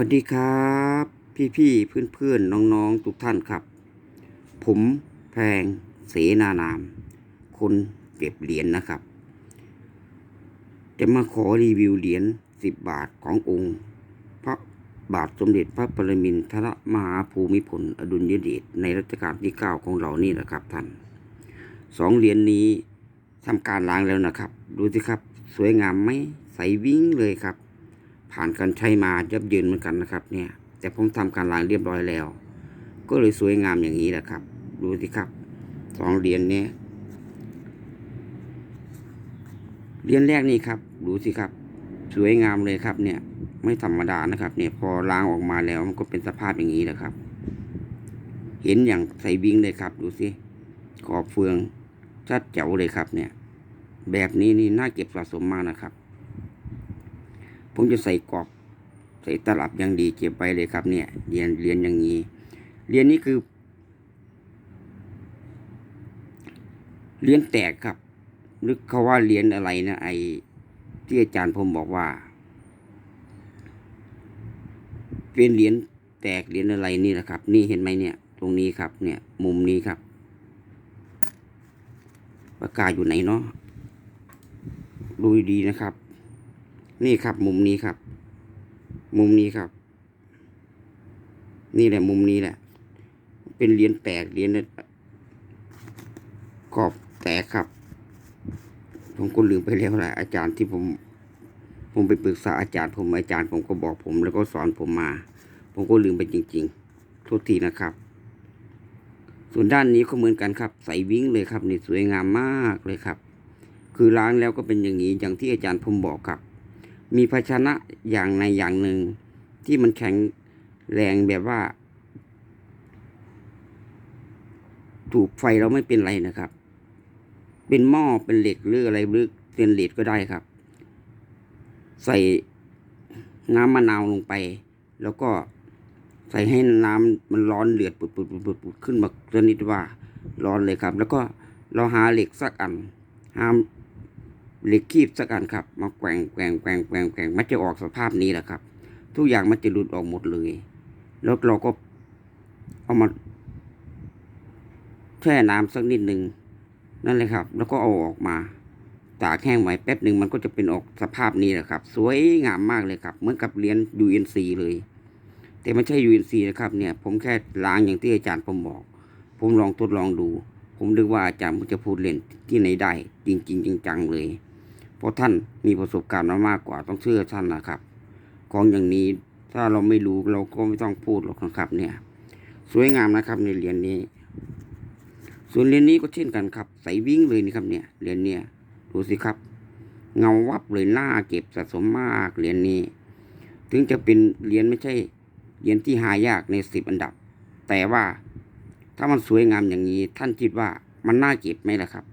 วัสดีครับ พี่พี่เพื่อนเพื่อนๆน้องทุกท่านครับ ผมแพงเสนานาม คนเก็บเหรียญนะครับ จะมาขอรีวิวเหรียญสิบบาทขององค์ พระบาทสมเด็จพระปรมินทรมหาภูมิพลอดุลยเดชในรัชกาลที่เก้าของเรานี่แหละครับท่านสองเหรียญนี้ทำการล้างแล้วนะครับ ดูสิครับ สวยงามไหมใสวิ่งเลยครับ ผ่านการใช้มายับเยินเหมือนกันนะครับ เนี่ย แต่ผมทำการล้างเรียบร้อยแล้ว ก็เลยสวยงามอย่างนี้แหละครับ ดูสิครับสองเหรียญเนี้ยเหรียญแรกนี่ครับดูสิครับ สวยงามเลยครับ เนี่ย ไม่ธรรมดานะครับ เนี่ยพอล้างออกมาแล้วมันก็เป็นสภาพอย่างนี้แหละครับ เห็นอย่างใสวิ่งเลยครับ ดูสิขอบเฟืองชัดเจ๋วเลยครับ เนี่ย แบบนี้นี่น่าเก็บสะสมมากนะครับ ผมจะใส่กรอบ ใส่ตลับอย่างดีเก็บไว้เลยครับ เนี่ย เรียนเรียนอย่างนี้ เรียนนี้คือเรียนแตกครับนึกเขาว่าเรียนอะไรนะไอที่อาจารย์ผมบอกว่า เป็นเหรียญแตกเหรียญอะไรนี่แหละครับ นี่เห็นไหมเนี่ย ตรงนี้ครับ เนี่ย มุมนี้ครับปากกาอยู่ไหนเนาะดูดีนะครับ นี่ครับมุมนี้ครับ มุมนี้ครับ นี่แหละมุมนี้แหละ เป็นเหรียญแตกเหรียญกรอบแตกครับ ผมก็ลืมไปแล้วแหละอาจารย์ที่ผม ผมไปปรึกษาอาจารย์ผมอาจารย์ผมก็บอกผม แล้วก็สอนผมมา ผมก็ลืมไปจริงๆโทษทีนะครับ ส่วนด้านนี้ก็เหมือนกันครับ ใสวิ่งเลยครับนี่สวยงามมากเลยครับ คือล้างแล้วก็เป็นอย่างนี้อย่างที่อาจารย์ผมบอกครับ มีภาชนะอย่างในอย่างหนึ่ง ที่มันแข็งแรงแบบว่า ถูกไฟเราไม่เป็นไรนะครับ เป็นหม้อเป็นเหล็กหรืออะไรหรือเป็นเหล็กก็ได้ครับ ใส่น้ำมะนาวลงไป แล้วก็ใส่ให้น้ำมันร้อนเดือดปุดปุดปุดปุดปุดขึ้นมาชนิดว่าร้อนเลยครับ แล้วก็เราหาเหล็กสักอันหาม เหล็กคีบสักอันครับ มาแกว่งแกว่งแกว่งแกว่งแกว่งมันจะออกสภาพนี้แหละครับ ทุกอย่างมันจะหลุดออกหมดเลย แล้วเราก็เอามาแช่น้ำสักนิดหนึ่งนั่นเลยครับ แล้วก็เอาออกมา ตากแห้งไว้แป๊บหนึ่งมันก็จะเป็นออกสภาพนี้แหละครับ สวยงามมากเลยครับ เหมือนกับเรียน UNC เลย แต่ไม่ใช่ UNC นะครับเนี่ย ผมแค่ล้างอย่างที่อาจารย์ผมบอก ผมลองทดลองดู ผมนึกว่าอาจารย์ผมจะพูดเล่นที่ไหนได้ จริง ๆ จังๆเลย เพราะท่านมีประสบการณ์มามากกว่าต้องเชื่อท่านนะครับ ของอย่างนี้ถ้าเราไม่รู้เราก็ไม่ต้องพูดหรอกนะครับ เนี่ย สวยงามนะครับในเหรียญนี้ ส่วนเหรียญนี้ก็เช่นกันครับ ใสวิ่งเลยนี่ครับเนี่ยเหรียญเนี่ยดูสิครับ เงาวับเลยหน้าเก็บสะสมมากเหรียญนี้ ถึงจะเป็นเหรียญไม่ใช่เหรียญที่หายากในสิบอันดับ แต่ว่าถ้ามันสวยงามอย่างนี้ ท่านคิดว่ามันน่าเก็บไหมล่ะครับ